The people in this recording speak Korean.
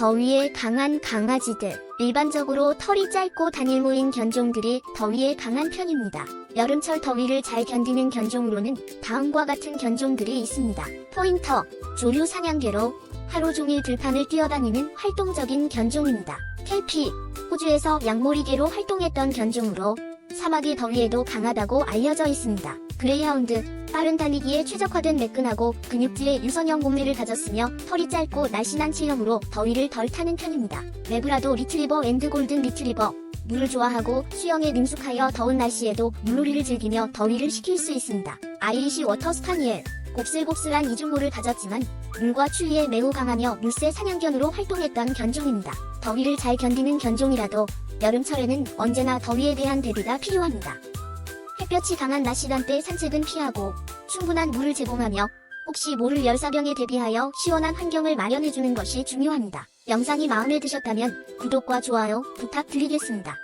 더위에 강한 강아지들. 일반적으로 털이 짧고 단일모인 견종들이 더위에 강한 편입니다. 여름철 더위를 잘 견디는 견종으로는 다음과 같은 견종들이 있습니다. 포인터, 조류 사냥개로 하루 종일 들판을 뛰어다니는 활동적인 견종입니다. 켈피, 호주에서 양모리개로 활동했던 견종으로 사막의 더위에도 강하다고 알려져 있습니다. 그레이하운드, 빠른 달리기에 최적화된 매끈하고 근육질의 유선형 몸매를 가졌으며 털이 짧고 날씬한 체형으로 더위를 덜 타는 편입니다. 레브라도 리트리버 앤드 골든 리트리버, 물을 좋아하고 수영에 능숙하여 더운 날씨에도 물놀이를 즐기며 더위를 식힐 수 있습니다. 아이리시 워터 스파니엘, 곱슬곱슬한 이중모를 가졌지만 물과 추위에 매우 강하며 물새 사냥견으로 활동했던 견종입니다. 더위를 잘 견디는 견종이라도 여름철에는 언제나 더위에 대한 대비가 필요합니다. 햇볕이 강한 낮 시간대 산책은 피하고 충분한 물을 제공하며 혹시 모를 열사병에 대비하여 시원한 환경을 마련해주는 것이 중요합니다. 영상이 마음에 드셨다면 구독과 좋아요 부탁드리겠습니다.